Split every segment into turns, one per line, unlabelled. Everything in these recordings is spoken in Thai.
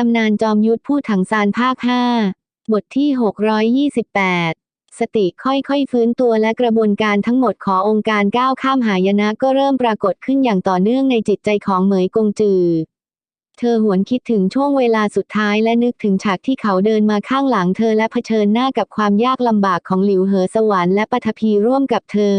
ตำนานจอมยุทธพูดถังซานภาค5บทที่ 628 สติค่อยๆฟื้นตัวและกระบวนการทั้งหมดขององค์การก้าวข้ามหายนะก็เริ่มปรากฏขึ้นอย่างต่อเนื่องในจิตใจของเหมยกงจือ เธอหวนคิดถึงช่วงเวลาสุดท้ายและนึกถึงฉากที่เขาเดินมาข้างหลังเธอและเผชิญหน้ากับความยากลำบากของหลิวเหอสวรรค์และปฐพีร่วมกับเธอ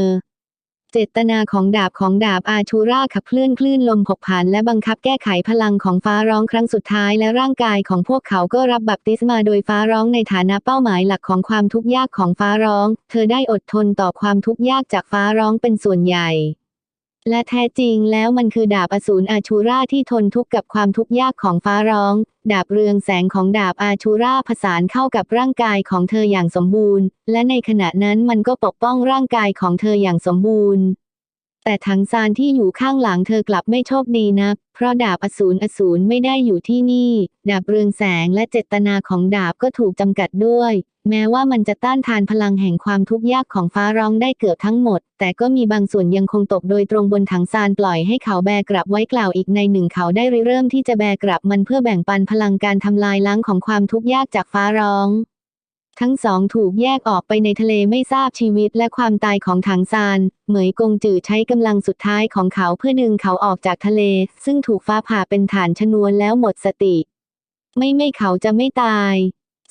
เจตนาของดาบของดาบอาชูราขับเคลื่อนคลื่นลมผกผันและบังคับแก้ไขพลังของฟ้าร้องครั้งสุดท้ายและร่างกายของพวกเขาก็รับบัพติศมาโดยฟ้าร้องในฐานะเป้าหมายหลักของความทุกข์ยากของฟ้าร้อง เธอได้อดทนต่อความทุกข์ยากจากฟ้าร้องเป็นส่วนใหญ่ และแท้จริงแล้วมันคือดาบอสูรอาชูราที่ทนทุกข์กับความทุกข์ยากของฟ้าร้อง ดาบเรืองแสงของดาบอาชูราผสานเข้ากับร่างกายของเธออย่างสมบูรณ์ และในขณะนั้นมันก็ปกป้องร่างกายของเธออย่างสมบูรณ์ แต่ถังซานที่อยู่ข้างหลังเธอกลับไม่โชคดีนัก เพราะดาบอสูรอสูรไม่ได้อยู่ที่นี่ ดาบเรืองแสงและเจตนาของดาบก็ถูกจำกัดด้วย แม้ว่ามันจะต้านทานพลังแห่งความทุกข์ยากของฟ้าร้องได้เกือบทั้งหมด แต่ก็มีบางส่วนยังคงตกโดยตรงบนถังซานปล่อยให้เขาแบกกลับไว้กล่าวอีกในหนึ่งเขาได้ริเริ่มที่จะแบกกลับมันเพื่อแบ่งปันพลังการทำลายล้างของความทุกข์ยากจากฟ้าร้อง ทั้งสองถูกแยกออกไปในทะเลไม่ทราบชีวิตและความตายของถังซาน เหมยกงจือใช้กำลังสุดท้ายของเขาเพื่อดึงเขาออกจากทะเล ซึ่งถูกฟ้าผ่าเป็นฐานชนวนแล้วหมดสติ ไม่ไม่เขาจะไม่ตาย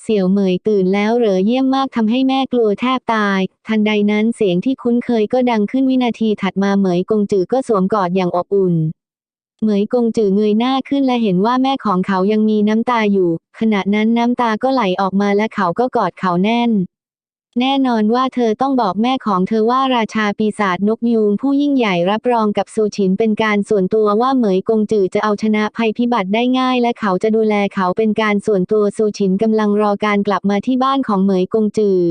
เสี่ยวเหมยตื่นแล้วเหรอเยี่ยมมากทำให้แม่กลัวแทบตาย ทันใดนั้นเสียงที่คุ้นเคยก็ดังขึ้นวินาทีถัดมาเหมยกงจือก็สวมกอดอย่างอบอุ่น เหมยกงจือเงยหน้าขึ้นและเห็นว่าแม่ของเขายังมีน้ำตาอยู่ ขณะนั้นน้ำตาก็ไหลออกมาและเขาก็กอดเขาแน่น แน่นอนว่าเธอต้องบอกแม่ของเธอว่าราชาปีศาจนกยูงผู้ยิ่งใหญ่รับรองกับซูฉินเป็นการส่วนตัวว่าเหมยกงจือจะเอาชนะภัยพิบัติได้ง่าย และเขาจะดูแลเขาเป็นการส่วนตัวซูฉินกำลังรอการกลับมาที่บ้านของเหมยกงจือ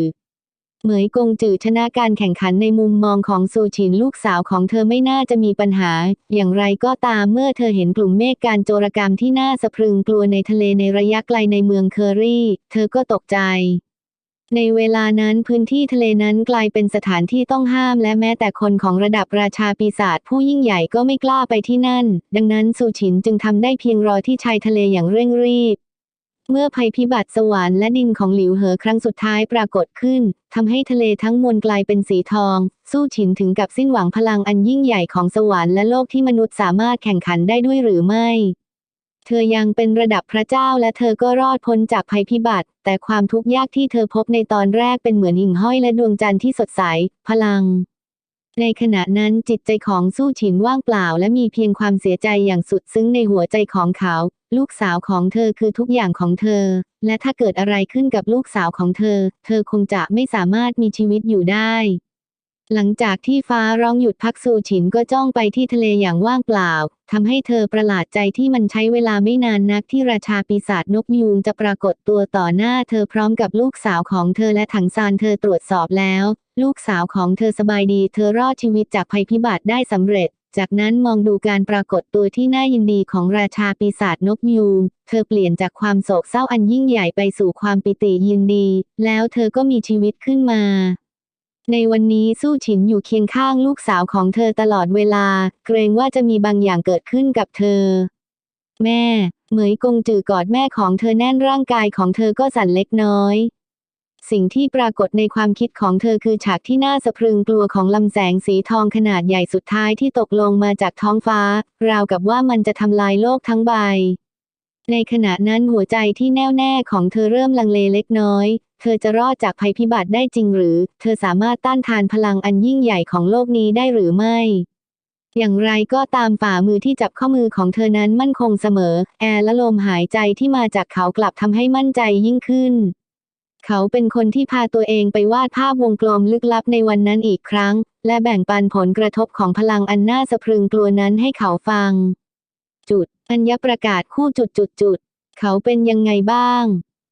เหมยกงจือชนะการแข่งขันในมุมมองของซูฉินลูกสาวของเธอไม่น่าจะมีปัญหา อย่างไรก็ตามเมื่อเธอเห็นกลุ่มเมฆการโจรกรรมที่น่าสะพรึงกลัวในทะเลในระยะไกลในเมืองเคอรี่ เธอก็ตกใจ ในเวลานั้นพื้นที่ทะเลนั้นกลายเป็นสถานที่ต้องห้ามและแม้แต่คนของระดับราชาปีศาจผู้ยิ่งใหญ่ก็ไม่กล้าไปที่นั่น ดังนั้นซูฉินจึงทำได้เพียงรอที่ชายทะเลอย่างเร่งรีบ เมื่อภัยพิบัติสวรรค์และดินของหลิวเหอครั้งสุดท้ายปรากฏขึ้นทำให้ทะเลทั้งมวลกลายเป็นสีทอง สู้ฉินถึงกับสิ้นหวังพลังอันยิ่งใหญ่ของสวรรค์และโลกที่มนุษย์สามารถแข่งขันได้ด้วยหรือไม่ เธอยังเป็นระดับพระเจ้าและเธอก็รอดพ้นจากภัยพิบัติ แต่ความทุกข์ยากที่เธอพบในตอนแรกเป็นเหมือนหิ่งห้อยและดวงจันทร์ที่สดใส พลัง ในขณะนั้นจิตใจของสู้ฉินว่างเปล่า และมีเพียงความเสียใจอย่างสุดซึ้งในหัวใจของเขา ลูกสาวของเธอคือทุกอย่างของเธอ และถ้าเกิดอะไรขึ้นกับลูกสาวของเธอ เธอคงจะไม่สามารถมีชีวิตอยู่ได้ หลังจากที่ฟ้าร้องหยุดพักซูฉินก็จ้องไปที่ทะเลอย่างว่างเปล่าทำให้เธอประหลาดใจที่มันใช้เวลาไม่นานนักที่ราชาปีศาจนกยูงจะปรากฏตัวต่อหน้าเธอพร้อมกับลูกสาวของเธอและถังซานเธอตรวจสอบแล้ว ลูกสาวของเธอสบายดีเธอรอดชีวิตจากภัยพิบัติได้สำเร็จ จากนั้นมองดูการปรากฏตัวที่น่ายินดีของราชาปีศาจนกยูงเธอเปลี่ยนจากความโศกเศร้าอันยิ่งใหญ่ไปสู่ความปิติยินดี แล้วเธอก็มีชีวิตขึ้นมา ในวันนี้สู้ฉินอยู่เคียงข้างลูกสาวของเธอตลอดเวลา เกรงว่าจะมีบางอย่างเกิดขึ้นกับเธอ แม่ เหมยกงจือกอดแม่ของเธอแน่นร่างกายของเธอก็สั่นเล็กน้อยสิ่งที่ปรากฏในความคิดของเธอคือฉากที่น่าสะพรึงกลัวของลำแสงสีทองขนาดใหญ่สุดท้ายที่ตกลงมาจากท้องฟ้า ราวกับว่ามันจะทำลายโลกทั้งใบ ในขณะนั้นหัวใจที่แน่วแน่ของเธอเริ่มลังเลเล็กน้อย เธอจะรอดจากภัยพิบัติได้จริงหรือ เธอสามารถต้านทานพลังอันยิ่งใหญ่ของโลกนี้ได้หรือไม่ อย่างไรก็ตามฝ่ามือที่จับข้อมือของเธอนั้นมั่นคงเสมอ แอร์และลมหายใจที่มาจากเขากลับทำให้มั่นใจยิ่งขึ้น เขาเป็นคนที่พาตัวเองไปวาดภาพวงกลมลึกลับในวันนั้นอีกครั้ง และแบ่งปันผลกระทบของพลังอันน่าสะพรึงกลัวนั้นให้เขาฟัง จุดอัญญประกาศคู่จุดจุดจุดเขาเป็นยังไงบ้าง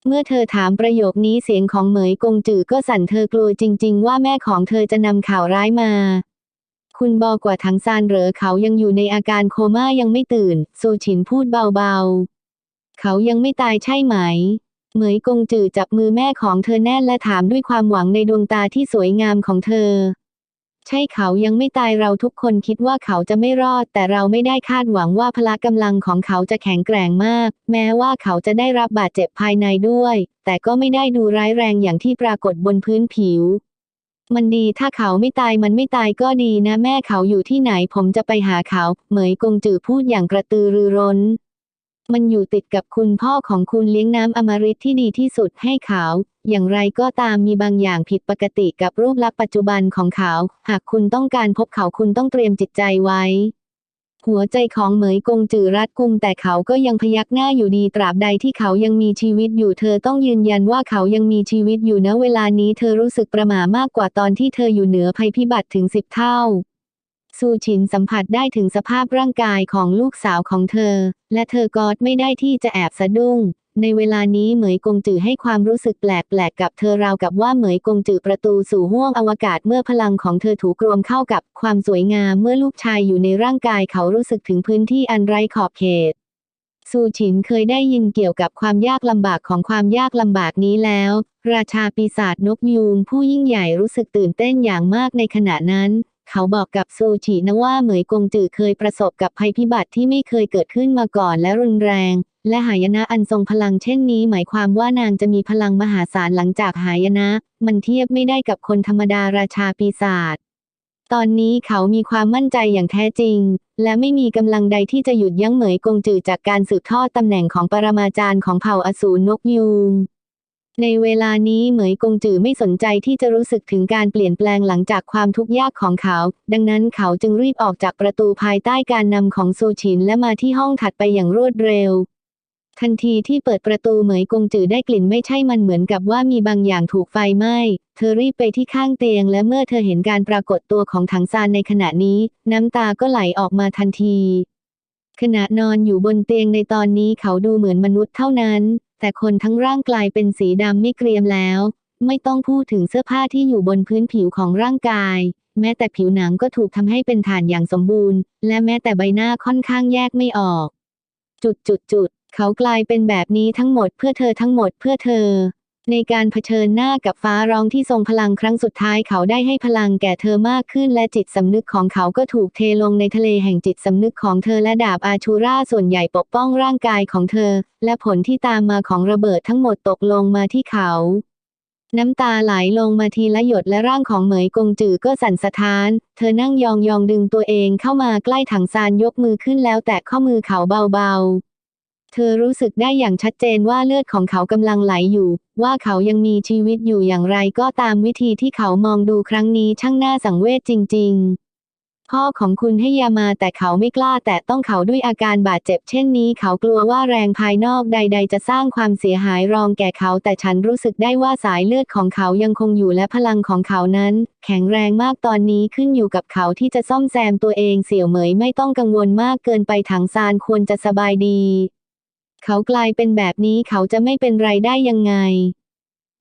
เมื่อเธอถามประโยคนี้เสียงของเหมยกงจือก็สั่นเธอกลัวจริง ๆ ว่าแม่ของเธอจะนำข่าวร้ายมา คุณบอกว่าทั้งซานเหรอเขายังอยู่ในอาการโคม่ายังไม่ตื่นซูฉินพูดเบาๆ เขายังไม่ตายใช่ไหมเหมยกงจือจับมือแม่ของเธอแน่นและถามด้วยความหวังในดวงตาที่สวยงามของเธอ ใช่เขายังไม่ตายเราทุกคนคิดว่าเขาจะไม่รอด แต่เราไม่ได้คาดหวังว่าพละกำลังของเขาจะแข็งแกร่งมาก แม้ว่าเขาจะได้รับบาดเจ็บภายในด้วย แต่ก็ไม่ได้ดูร้ายแรงอย่างที่ปรากฏบนพื้นผิว มันดีถ้าเขาไม่ตายมันไม่ตายก็ดีนะแม่เขาอยู่ที่ไหนผมจะไปหาเขา เหมยกงจือพูดอย่างกระตือรือร้น มันอยู่ติดกับคุณพ่อของคุณเลี้ยงน้ำอมฤตที่ดีที่สุดให้เขา อย่างไรก็ตามมีบางอย่างผิดปกติกับรูปลักษณ์ปัจจุบันของเขา หากคุณต้องการพบเขาคุณต้องเตรียมจิตใจไว้ หัวใจของเหมยกงจือรัดกุมแต่เขาก็ยังพยักหน้าอยู่ดีตราบใดที่เขายังมีชีวิตอยู่เธอต้องยืนยันว่าเขายังมีชีวิตอยู่ณเวลานี้เธอรู้สึกประหม่ามากกว่าตอนที่เธออยู่เหนือภัยพิบัติถึงสิบเท่า ซูชินสัมผัสได้ถึงสภาพร่างกายของลูกสาวของเธอ และเธอกอดไม่ได้ที่จะแอบสะดุ้ง ในเวลานี้เหมยกงจือให้ความรู้สึกแปลกๆกับเธอราวกับว่าเหมยกงจือประตูสู่ห้วงอวกาศเมื่อพลังของเธอถูกรวมเข้ากับความสวยงามเมื่อลูกชายอยู่ในร่างกายเขารู้สึกถึงพื้นที่อันไร้ขอบเขตซูชินเคยได้ยินเกี่ยวกับความยากลำบากของความยากลำบากนี้แล้ว ราชาปีศาจนกยูงผู้ยิ่งใหญ่รู้สึกตื่นเต้นอย่างมากในขณะนั้น เขาบอกกับซูชินะว่าเหมยกงจือเคยประสบกับภัยพิบัติที่ไม่เคยเกิดขึ้นมาก่อนและรุนแรง และหายนะอันทรงพลังเช่นนี้ หมายความว่านางจะมีพลังมหาศาลหลังจากหายนะ มันเทียบไม่ได้กับคนธรรมดาราชาปีศาจตอนนี้เขามีความมั่นใจอย่างแท้จริง และไม่มีกำลังใดที่จะหยุดยั้งเหมยกงจือจากการสืบทอดตำแหน่งของปรมาจารย์ของเผ่าอสูรนกยูง ในเวลานี้เหมยกงจือไม่สนใจที่จะรู้สึกถึงการเปลี่ยนแปลงหลังจากความทุกข์ยากของเขา ดังนั้นเขาจึงรีบออกจากประตูภายใต้การนำของซูชินและมาที่ห้องถัดไปอย่างรวดเร็ว ทันทีที่เปิดประตูเหมยกงจือได้กลิ่นไม่ใช่มันเหมือนกับว่ามีบางอย่างถูกไฟไหม้ เธอรีบไปที่ข้างเตียง และเมื่อเธอเห็นการปรากฏตัวของถังซานในขณะนี้ น้ำตาก็ไหลออกมาทันที ขณะนอนอยู่บนเตียงในตอนนี้เขาดูเหมือนมนุษย์เท่านั้น แต่คนทั้งร่างกลายเป็นสีดำไม่เกรียมแล้ว ไม่ต้องพูดถึงเสื้อผ้าที่อยู่บนพื้นผิวของร่างกาย แม้แต่ผิวหนังก็ถูกทำให้เป็นฐานอย่างสมบูรณ์ และแม้แต่ใบหน้าค่อนข้างแยกไม่ออก จุดจุดจุดเขากลายเป็นแบบนี้ทั้งหมดเพื่อเธอทั้งหมดเพื่อเธอ ในการเผชิญหน้ากับฟ้าร้องที่ทรงพลังครั้งสุดท้ายเขาได้ให้พลังแก่เธอมากขึ้นและจิตสำนึกของเขาก็ถูกเทลงในทะเลแห่งจิตสำนึกของเธอและดาบอาชูราส่วนใหญ่ปกป้องร่างกายของเธอ และผลที่ตามมาของระเบิดทั้งหมดตกลงมาที่เขา น้ำตาไหลลงมาทีละหยดและร่างของเหมยกงจือก็สั่นสะท้าน เธอนั่งยองยองดึงตัวเองเข้ามาใกล้ถังซานยกมือขึ้นแล้วแตะข้อมือเขาเบาๆ เธอรู้สึกได้อย่างชัดเจนว่าเลือดของเขากำลังไหลอยู่ ว่าเขายังมีชีวิตอยู่อย่างไรก็ตามวิธีที่เขามองดูครั้งนี้ช่างน่าสังเวชจริง ๆ พ่อของคุณให้ยามาแต่เขาไม่กล้าแตะต้องเขาด้วยอาการบาดเจ็บ เช่นนี้เขากลัวว่าแรงภายนอกใด ๆ จะสร้างความเสียหายรองแก่เขา แต่ฉันรู้สึกได้ว่าสายเลือดของเขายังคงอยู่และพลังของเขานั้น แข็งแรงมากตอนนี้ขึ้นอยู่กับเขาที่จะซ่อมแซมตัวเองเสี่ยวเหมยไม่ต้องกังวลมากเกินไปถังซานควรจะสบายดี เขากลายเป็นแบบนี้เขาจะไม่เป็นไรได้ยังไง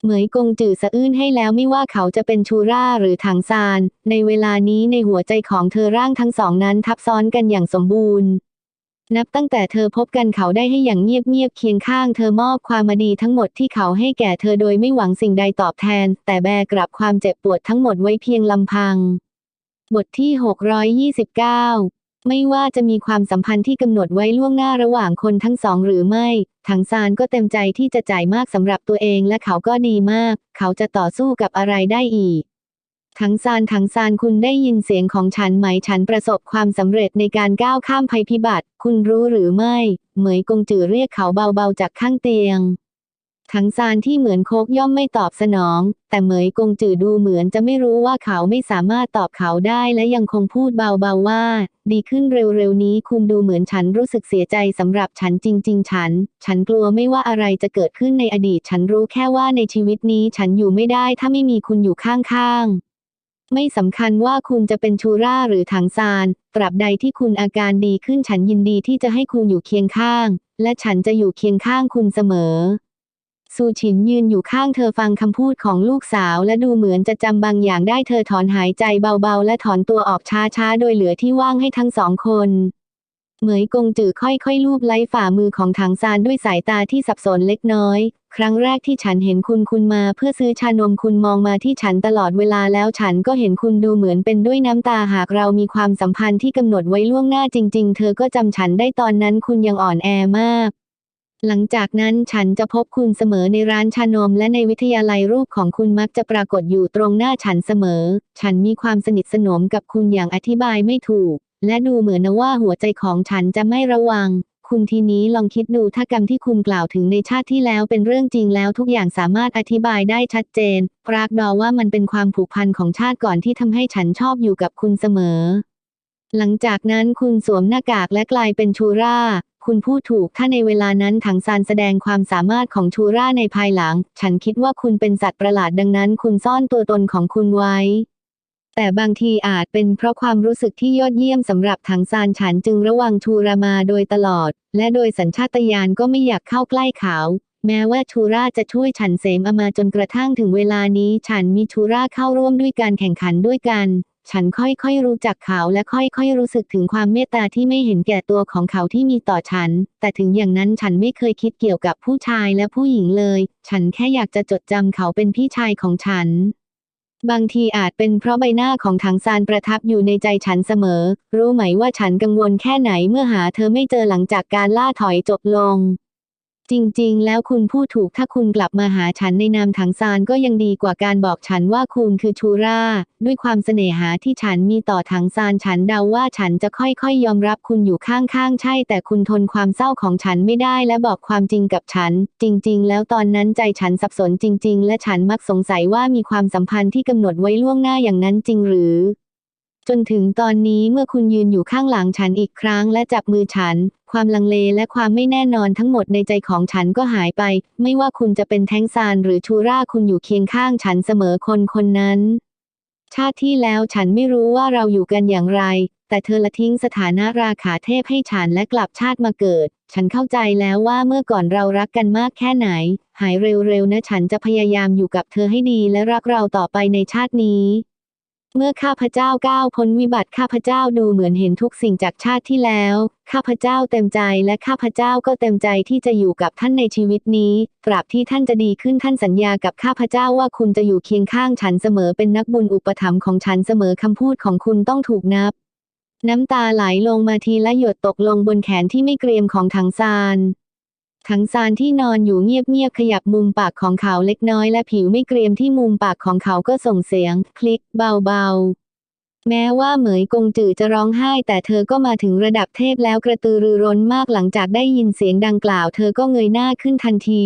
เหมยกงจือสะอื้นให้แล้วไม่ว่าเขาจะเป็นชูร่าหรือถังซาน ในเวลานี้ในหัวใจของเธอร่างทั้งสองนั้นทับซ้อนกันอย่างสมบูรณ์นับตั้งแต่เธอพบกันเขาได้ให้อย่างเงียบๆเคียงข้างเธอมอบความมาดีทั้งหมดที่เขาให้แก่เธอโดยไม่หวังสิ่งใดตอบแทน แต่แบกกลับความเจ็บปวดทั้งหมดไว้เพียงลำพัง บทที่ 629 ไม่ว่าจะมีความสัมพันธ์ที่กำหนดไว้ล่วงหน้าระหว่างคนทั้งสองหรือไม่ ถังซานก็เต็มใจที่จะจ่ายมากสำหรับตัวเองและเขาก็ดีมาก เขาจะต่อสู้กับอะไรได้อีก ถังซานถังซานคุณได้ยินเสียงของฉันไหมฉันประสบความสำเร็จในการก้าวข้ามภัยพิบัติ คุณรู้หรือไม่ เหมยกงจือเรียกเขาเบาๆจากข้างเตียง ถังซานที่เหมือนโคกย่อมไม่ตอบสนอง แต่เหมยกงจือดูเหมือนจะไม่รู้ว่าเขาไม่สามารถตอบเขาได้และยังคงพูดเบาๆว่า ดีขึ้นเร็วๆนี้คุณดูเหมือนฉันรู้สึกเสียใจสำหรับฉันจริง ๆ ฉัน ฉันกลัวไม่ว่าอะไรจะเกิดขึ้นในอดีต ฉันรู้แค่ว่าในชีวิตนี้ฉันอยู่ไม่ได้ถ้าไม่มีคุณอยู่ข้างๆไม่สำคัญว่าคุณจะเป็นชูร่าหรือถังซาน ตราบใดที่คุณอาการดีขึ้นฉันยินดีที่จะให้คุณอยู่เคียงข้าง และฉันจะอยู่เคียงข้างคุณเสมอ ซูชินยืนอยู่ข้างเธอฟังคำพูดของลูกสาวและดูเหมือนจะจำบางอย่างได้เธอถอนหายใจเบาๆ และถอนตัวออกช้าๆ โดยเหลือที่ว่างให้ทั้งสองคน เหมยกงจือค่อยๆลูบไล้ฝ่ามือของถังซานด้วยสายตาที่สับสนเล็กน้อย ครั้งแรกที่ฉันเห็นคุณคุณมาเพื่อซื้อชานมคุณมองมาที่ฉันตลอดเวลาแล้วฉันก็เห็นคุณดูเหมือนเป็นด้วยน้ำตาหากเรามีความสัมพันธ์ที่กำหนดไว้ล่วงหน้าจริง ๆ เธอก็จำฉันได้ตอนนั้นคุณยังอ่อนแอมาก หลังจากนั้นฉันจะพบคุณเสมอในร้านชานมและในวิทยาลัยรูปของคุณมักจะปรากฏอยู่ตรงหน้าฉันเสมอ ฉันมีความสนิทสนมกับคุณอย่างอธิบายไม่ถูก และดูเหมือนนะว่าหัวใจของฉันจะไม่ระวัง คุณทีนี้ลองคิดดูถ้ากรรมที่คุณกล่าวถึงในชาติที่แล้วเป็นเรื่องจริงแล้วทุกอย่างสามารถอธิบายได้ชัดเจน ปรากดอว่ามันเป็นความผูกพันของชาติก่อนที่ทำให้ฉันชอบอยู่กับคุณเสมอหลังจากนั้นคุณสวมหน้ากากและกลายเป็นชูรา คุณพูดถูก ถ้าในเวลานั้นถังซานแสดงความสามารถของชูร่าในภายหลัง ฉันคิดว่าคุณเป็นสัตว์ประหลาดดังนั้น คุณซ่อนตัวตนของคุณไว้ แต่บางทีอาจเป็นเพราะความรู้สึกที่ยอดเยี่ยมสำหรับถังซานฉันจึงระวังชูรามาโดยตลอด และโดยสัญชาตญาณก็ไม่อยากเข้าใกล้เขา แม้ว่าชูราจะช่วยฉันเสมอมาจนกระทั่งถึงเวลานี้ ฉันมีชูราเข้าร่วมด้วยการแข่งขันด้วยกัน ฉันค่อยๆรู้จักเขาและค่อยๆรู้สึกถึงความเมตตาที่ไม่เห็นแก่ตัวของเขาที่มีต่อฉัน แต่ถึงอย่างนั้นฉันไม่เคยคิดเกี่ยวกับผู้ชายและผู้หญิงเลย ฉันแค่อยากจะจดจำเขาเป็นพี่ชายของฉัน บางทีอาจเป็นเพราะใบหน้าของถังซานประทับอยู่ในใจฉันเสมอ รู้ไหมว่าฉันกังวลแค่ไหนเมื่อหาเธอไม่เจอหลังจากการล่าถอยจบลง จริง ๆ แล้วคุณพูดถูกถ้าคุณกลับมาหาฉันในนามถังซานก็ยังดีกว่าการบอกฉันว่าคุณคือชูรา ด้วยความเสน่หาที่ฉันมีต่อถังซานฉันเดาว่าฉันจะค่อยๆ ยอมรับคุณอยู่ข้างๆ ใช่ แต่คุณทนความเศร้าของฉันไม่ได้และบอกความจริงกับฉัน จริง ๆ แล้วตอนนั้นใจฉันสับสนจริง ๆ และฉันมักสงสัยว่ามีความสัมพันธ์ที่กำหนดไว้ล่วงหน้าอย่างนั้นจริงหรือ จนถึงตอนนี้เมื่อคุณยืนอยู่ข้างหลังฉันอีกครั้งและจับมือฉัน ความลังเลและความไม่แน่นอนทั้งหมดในใจของฉันก็หายไป ไม่ว่าคุณจะเป็นแท้งซานหรือชูราคุณอยู่เคียงข้างฉันเสมอคนคนนั้น ชาติที่แล้วฉันไม่รู้ว่าเราอยู่กันอย่างไร แต่เธอละทิ้งสถานะราขาเทพให้ฉันและกลับชาติมาเกิด ฉันเข้าใจแล้วว่าเมื่อก่อนเรารักกันมากแค่ไหน หายเร็วๆนะฉันจะพยายามอยู่กับเธอให้ดีและรักเราต่อไปในชาตินี้ เมื่อข้าพเจ้าก้าวพ้นวิบัติข้าพเจ้าดูเหมือนเห็นทุกสิ่งจากชาติที่แล้ว ข้าพเจ้าเต็มใจและข้าพเจ้าก็เต็มใจที่จะอยู่กับท่านในชีวิตนี้ ตราบที่ท่านจะดีขึ้นท่านสัญญากับข้าพเจ้าว่าคุณจะอยู่เคียงข้างฉันเสมอเป็นนักบุญอุปถัมภ์ของฉันเสมอคำพูดของคุณต้องถูกนับ น้ำตาไหลลงมาทีละหยดตกลงบนแขนที่ไม่เกรียมของถังซาน ถังซานที่นอนอยู่เงียบๆขยับมุมปากของเขาเล็กน้อยและผิวไม่เกรียมที่มุมปากของเขาก็ส่งเสียง คลิกเบาๆ แม้ว่าเหมยกงจือจะร้องไห้ แต่เธอก็มาถึงระดับเทพแล้วกระตือรือร้นมากหลังจากได้ยินเสียงดังกล่าว เธอก็เงยหน้าขึ้นทันที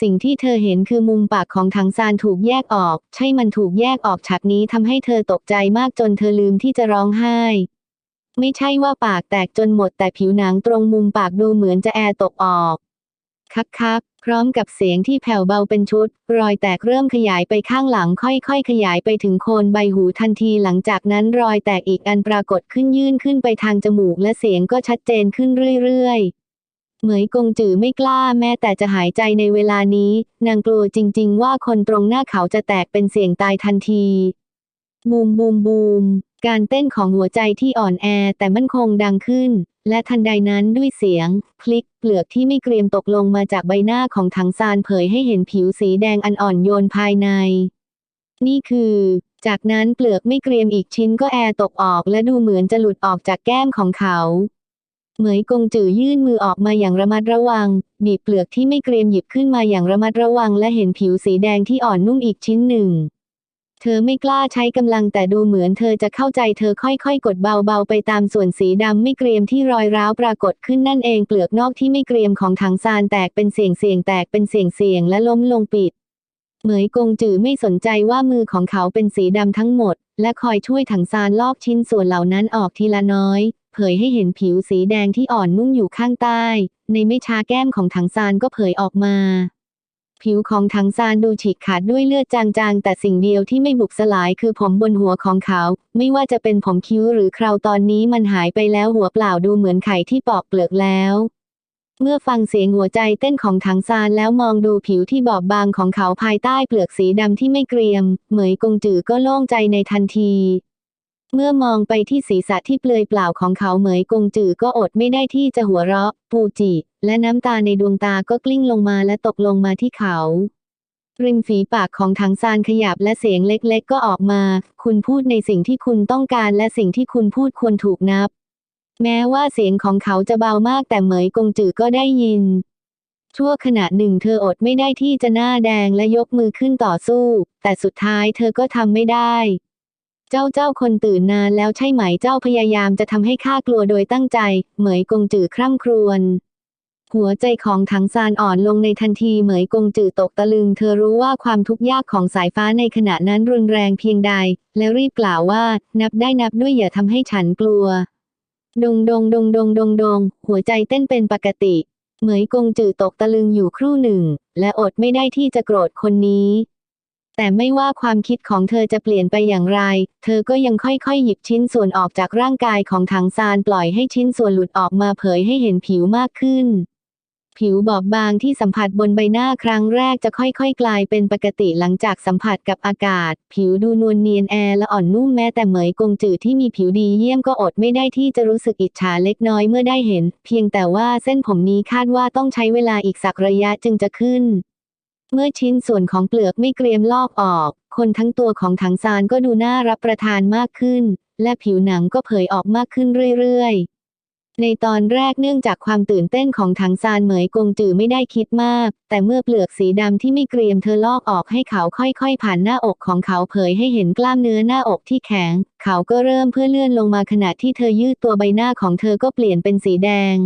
สิ่งที่เธอเห็นคือมุมปากของถังซานถูกแยกออก ใช่มันถูกแยกออกฉากนี้ทำให้เธอตกใจมากจนเธอลืมที่จะร้องไห้ ไม่ใช่ว่าปากแตกจนหมดแต่ผิวหนังตรงมุมปากดูเหมือนจะแอร์ตกออก คักคักพร้อมกับเสียงที่แผ่วเบาเป็นชุด รอยแตกเริ่มขยายไปข้างหลังค่อยๆ ขยายไปถึงโคนใบหูทันทีหลังจากนั้นรอยแตกอีกอันปรากฏขึ้นยื่นขึ้นไปทางจมูกและเสียงก็ชัดเจนขึ้นเรื่อยๆเหมยกงจือไม่กล้าแม้แต่จะหายใจในเวลานี้ นางกลัวจริง ๆ ว่าคนตรงหน้าเขาจะแตกเป็นเสียงตายทันที บูมบูมบูม การเต้นของหัวใจที่อ่อนแอแต่มั่นคงดังขึ้น และทันใดนั้นด้วยเสียงคลิกเปลือกที่ไม่เกรียมตกลงมาจากใบหน้าของถังซานเผยให้เห็นผิวสีแดงอันอ่อนโยนภายใน นี่คือ จากนั้นเปลือกไม่เกรียมอีกชิ้นก็แอร์ตกออกและดูเหมือนจะหลุดออกจากแก้มของเขาเหมยกงจือยื่นมือออกมาอย่างระมัดระวัง บีบเปลือกที่ไม่เกรียมหยิบขึ้นมาอย่างระมัดระวังและเห็นผิวสีแดงที่อ่อนนุ่มอีกชิ้นหนึ่ง เธอไม่กล้าใช้กำลังแต่ดูเหมือนเธอจะเข้าใจเธอค่อยๆ กดเบาๆ ไปตามส่วนสีดำไม่เกรียมที่รอยร้าวปรากฏขึ้นนั่นเองเปลือกนอกที่ไม่เกรียมของถังซานแตกเป็นเสียงเสียงๆแตกเป็นเสียงเสียงๆและล้มลงปิด เหมยกงจือไม่สนใจว่ามือของเขาเป็นสีดำทั้งหมด และคอยช่วยถังซานลอกชิ้นส่วนเหล่านั้นออกทีละน้อย เผยให้เห็นผิวสีแดงที่อ่อนนุ่มอยู่ข้างใต้ ในไม่ช้าแก้มของถังซานก็เผยออกมา ผิวของถังซานดูฉีกขาดด้วยเลือดจางๆ แต่สิ่งเดียวที่ไม่บุกสลายคือผมบนหัวของเขา ไม่ว่าจะเป็นผมคิ้วหรือเคราตอนนี้มันหายไปแล้วหัวเปล่าดูเหมือนไข่ที่ปอกเปลือกแล้ว เมื่อฟังเสียงหัวใจเต้นของถังซานแล้วมองดูผิวที่บอบบางของเขาภายใต้เปลือกสีดำที่ไม่เกรียม เหมยกงจือก็โล่งใจในทันที เมื่อมองไปที่ศีรษะที่เปลือยเปล่าของเขาเหมยกงจือก็อดไม่ได้ที่จะหัวเราะ ปูจิ และน้ำตาในดวงตาก็กลิ้งลงมาและตกลงมาที่เขา ริมฝีปากของถังซานขยับและเสียงเล็กๆ ก็ออกมา คุณพูดในสิ่งที่คุณต้องการและสิ่งที่คุณพูดควรถูกนับ แม้ว่าเสียงของเขาจะเบามากแต่เหมยกงจือก็ได้ยิน ชั่วขณะหนึ่งเธออดไม่ได้ที่จะหน้าแดงและยกมือขึ้นต่อสู้ แต่สุดท้ายเธอก็ทำไม่ได้ เจ้าเจ้าคนตื่นนานแล้วใช่ไหมเจ้าพยายามจะทำให้ข้ากลัวโดยตั้งใจ เหมยกงจือคร่ำครวญหัวใจของถังซานอ่อนลงในทันทีเหมยกงจือตกตะลึง เธอรู้ว่าความทุกข์ยากของสายฟ้าในขณะนั้นรุนแรงเพียงใด และรีบกล่าวว่า นับได้นับด้วยอย่าทำให้ฉันกลัว ดงดงดงดงดงดง หัวใจเต้นเป็นปกติ เหมยกงจือตกตะลึงอยู่ครู่หนึ่ง และอดไม่ได้ที่จะโกรธคนนี้ แต่ไม่ว่าความคิดของเธอจะเปลี่ยนไปอย่างไร เธอก็ยังค่อยๆ หยิบชิ้นส่วนออกจากร่างกายของถังซานปล่อยให้ชิ้นส่วนหลุดออกมาเผยให้เห็นผิวมากขึ้น ผิวบอบบางที่สัมผัสบนใบหน้าครั้งแรกจะค่อยๆ กลายเป็นปกติหลังจากสัมผัสกับอากาศ ผิวดูนวลเนียนแอร์และอ่อนนุ่มแม้แต่เหมยกงจือที่มีผิวดีเยี่ยมก็อดไม่ได้ที่จะรู้สึกอิจฉาเล็กน้อยเมื่อได้เห็น เพียงแต่ว่าเส้นผมนี้คาดว่าต้องใช้เวลาอีกสักระยะจึงจะขึ้น เมื่อชิ้นส่วนของเปลือกไม่เกรียมลอกออก คนทั้งตัวของถังซานก็ดูน่ารับประทานมากขึ้น และผิวหนังก็เผยออกมากขึ้นเรื่อยๆ ในตอนแรกเนื่องจากความตื่นเต้นของถังซานเหมยกงจือไม่ได้คิดมาก แต่เมื่อเปลือกสีดำที่ไม่เกรียมเธอลอกออกให้เขาค่อยๆ ผ่านหน้าอกของเขาเผยให้เห็นกล้ามเนื้อหน้าอกที่แข็ง เขาก็เริ่มเพื่อเลื่อนลงมาขณะที่เธอยืดตัวใบหน้าของเธอก็เปลี่ยนเป็นสีแดง